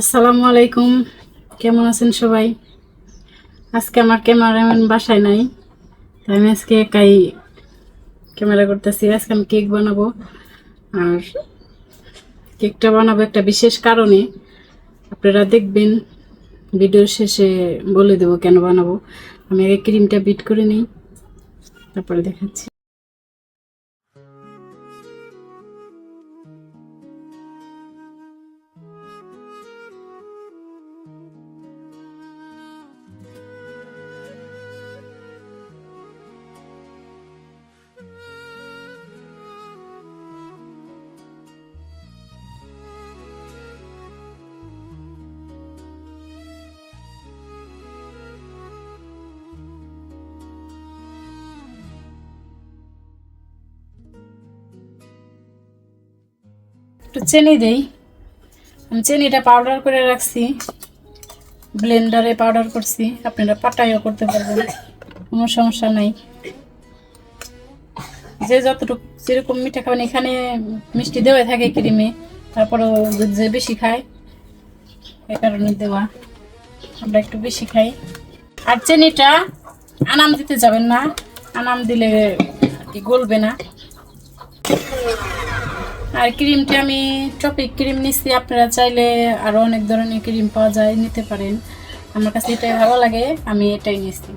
আসসালামু আলাইকুম। কেমন আছেন সবাই? আজকে আমার ক্যামেরাম্যান বাসায় নাই, তাই আমি আজকে একাই ক্যামেরা করতেছি। আজকে আমি কেক বানাবো। আর কেকটা বানাবো একটা বিশেষ কারণে। আপনারা দেখবেন ভিডিওর শেষে বলে দেবো কেন বানাবো। আমি আগে ক্রিমটা বিট করে নিই, তারপরে দেখাচ্ছি। একটু চিনি দেই। আমি চিনিটা পাউডার করে রাখছি। ব্লেন্ডারে পাউডার করছি। আপনারা পাটাইও করতে পারবেন। কোনো সমস্যা নাই। যে যতটুকু যেরকম মিঠা খাবেন, এখানে মিষ্টি দেওয়া থাকে ক্রিমে তারপরেও যে বেশি খায় এ কারণে দেওয়া। আমরা একটু বেশি খাই। আর চিনিটা আনাম দিতে যাবেন না। আনাম দিলে গলবে না। আর ক্রিমটি আমি টপিক ক্রিম নিচ্ছি আপনারা চাইলে আরও অনেক ধরনের ক্রিম পাওয়া যায়, নিতে পারেন। আমার কাছে এটাই ভালো লাগে, আমি এটাই নিচ্ছি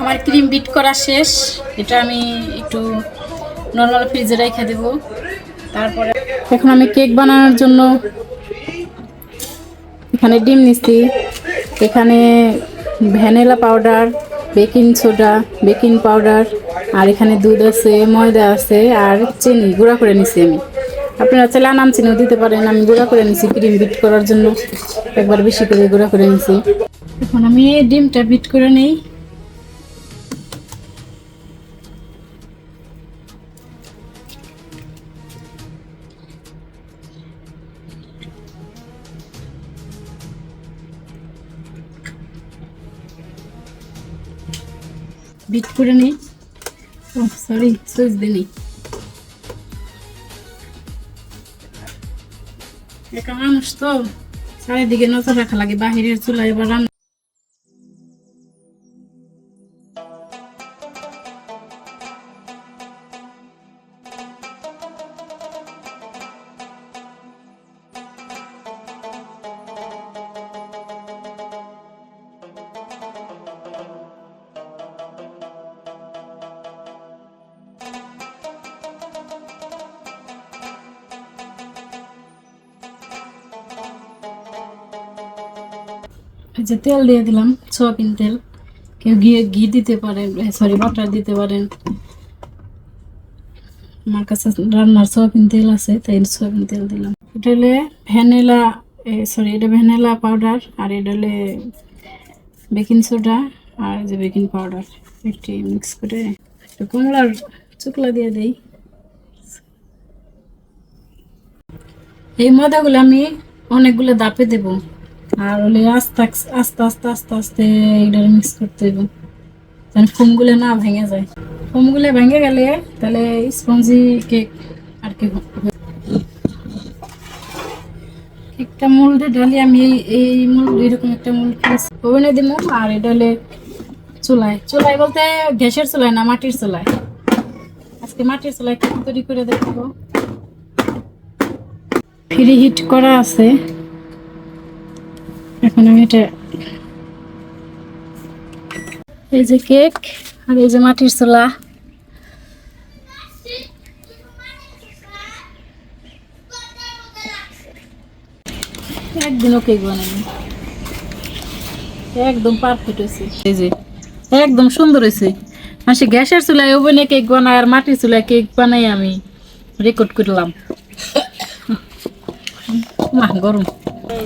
আমার ক্রিম বিট করা শেষ। এটা আমি একটু নর্মাল ফ্রিজে রেখে দেবো। তারপরে এখন আমি কেক বানানোর জন্য এখানে ডিম নিচ্ছি। এখানে vanilla powder, baking soda, baking powder, আর এখানে দুধ আছে, ময়দা আছে, আর চিনি গুঁড়া করে নিছি আমি। আপনারা চাইলে আনাম চিনিও দিতে পারেন, আমি গুঁড়া করে নিছি ক্রিম বিট করার জন্য। একবার বেশি করে গুঁড়া করে নিছি। এখন আমি ডিমটা বিট করে নিই। বিট করে নিই। ও সরি সুইচ দিয়ে নেই। একা মানুষ তো, চারিদিকে নজর রাখা লাগে, বাহিরের চুলা এবার যে তেল দিয়ে দিলাম, সয়াবিন তেল। কেউ গিয়ে ঘি দিতে পারেন সরি বাটার দিতে পারেন। আমার কাছে রান্নার সয়াবিন তেল আছে, তাই সয়াবিন তেল দিলাম। এটা হলে ভ্যানিলা সরি এটা ভ্যানিলা পাউডার, আর এটা হলে বেকিং সোডা, আর যে বেকিং পাউডার। একটি মিক্স করে একটু কমলার চুকলা দিয়ে দেই। এই ময়দাগুলো আমি অনেকগুলো দাপে দেব। আর হলে আস্তে আস্তে আস্তে আস্তে আস্তে আস্তে এটা মিক্স করতে দেব যেন ফোমগুলো না ভেঙে যায়। ফোমগুলো ভেঙে গেলে তাহলে স্পঞ্জি কেক আর কি। একটা মোল্ডে ঢালি আমি এই এই মোল্ড, এরকম একটা মোল্ড ওভেনে দিব আর এটা হলে চুলায়। চুলায় বলতে গ্যাসের চুলায় না, মাটির চুলায়। আজকে মাটির কেক তৈরি করে দেখব। ফ্রি হিট করা আছে। এখন আমি এটা এই যে কেক আর এই যে মাটির চুলা। একদিনও কেক বানাইনি। একদম পারফেক্ট হয়েছে। এই যে, একদম সুন্দর হয়েছে। মানে গ্যাসের চুলায় ওভেনে কেক বানায় আর মাটির চুলায় কেক বানাই আমি রেকর্ড করলাম। মা, গরম।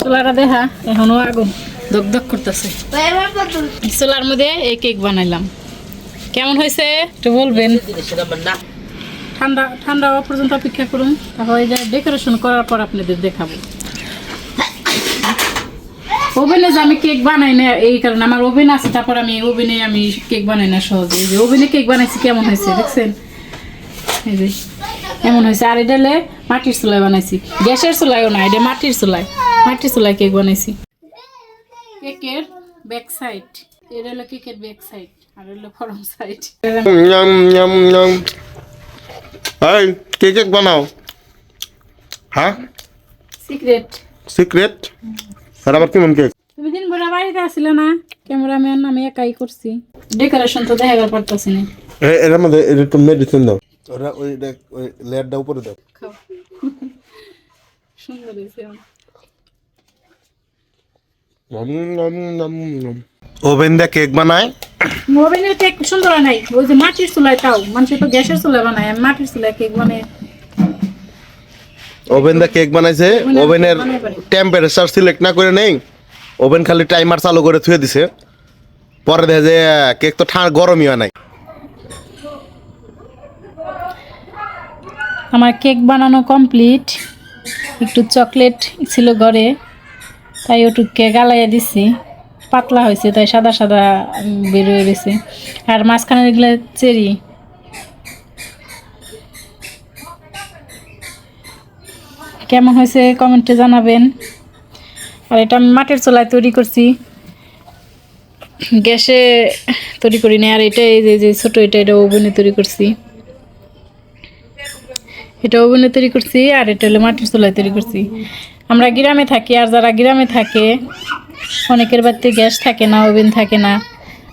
চুলাটা দেখা, এখনও আগুন। দক করতেছে। চুলার মধ্যে এই কেক বানাইলাম। কেমন হয়েছে? একটু বলবেন। ঠান্ডা ঠান্ডা হওয়া পর্যন্ত অপেক্ষা করুন। এই যে ডেকোরেশন করার পর আপনাদের দেখাবো। ওভেনে যে আমি কেক বানাই না, এই কারণে আমার ওভেন আছে, তারপর আমি ওভেনে আমি কেক বানাই না সহজে। যে ওভেনে কেক বানাইছি, কেমন হয়েছে দেখছেন? এই যে, কেমন হয়েছে? আর এটা মাটির চুলায় বানাইছি। গ্যাসের চুলায়ও না, এটা মাটির চুলায়। মাটির চুলায় কেক বানাইছি? কেকের ব্যাক সাইড এটা হলো কেকের ব্যাক সাইড আর হলো ফরম সাইড. এই কে কেক বানাও? হ্যাঁ? সিক্রেট সিক্রেট আর আবার কেমন কেক তুমি দিন ভরা বাড়িতে আসলে না? ক্যামেরাম্যান আমি একাই করছি। ডেকোরেশন তো দেখাবার পারতাছি না। এর মধ্যে এটা একটু মেডিসিন দাও। ওরা ওই দেখ ওই লেয়ারটা উপরে দাও। খাও। সুন্দর হয়েছে ওভেন দিয়ে কেক বানায় ওভেনের কেক সুন্দর নাই ওই যে মাটির চুলায় তাও। মানুষ তো গ্যাসের চুলায় বানায় আমি মাটির চুলায় কেক ওভেন দিয়ে কেক বানাইছে। ওভেনে ওভেনের টেম্পারেচার সিলেক্ট না করে নেই। ওভেন খালি টাইমার চালু করে থুয়ে দিছে। পরে দেখে যে কেক তো ঠান্ডা গরমই হয় নাই। আমার কেক বানানো কমপ্লিট একটু চকলেট ছিল ঘরে। তাই ওটুককে গালাইয়া দিছি। পাতলা হয়েছে তাই সাদা সাদা উম, বের হয়ে গেছে। আর মাঝখানে এগুলো চেরি। কেমন হয়েছে কমেন্টে জানাবেন। আর এটা আমি মাটির চুলায় তৈরি করছি। গ্যাসে তৈরি করি না আর এটা এই যে ছোটো এটা এটা ওভেনে তৈরি করছি। এটা ওভেনে তৈরি করছি আর এটা হলো মাটির চুলায় তৈরি করছি। আমরা গ্রামে থাকি আর যারা গ্রামে থাকে, অনেকের বাড়িতে গ্যাস থাকে না, ওভেন থাকে না।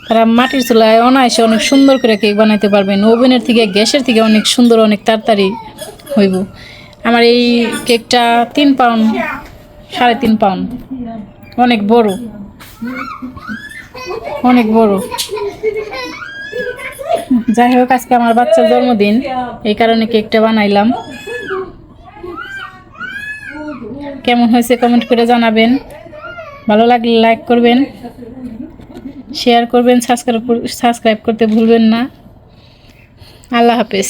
তারা মাটির চুলায় অনায়াসে অনেক সুন্দর করে কেক বানাইতে পারবেন। ওভেনের থেকে, গ্যাসের থেকে অনেক সুন্দর, অনেক তাড়াতাড়ি হইব। আমার এই কেকটা তিন পাউন্ড, সাড়ে তিন পাউন্ড। অনেক বড়। অনেক বড়। যাই হোক, আজকে আমার বাচ্চার জন্মদিন। এই কারণে কেকটা বানাইলাম। কেমন হয়েছে কমেন্ট করে জানাবেন। ভালো লাগলে লাইক করবেন শেয়ার করবেন সাবস্ক্রাইব সাবস্ক্রাইব করতে ভুলবেন না। আল্লাহ হাফেজ।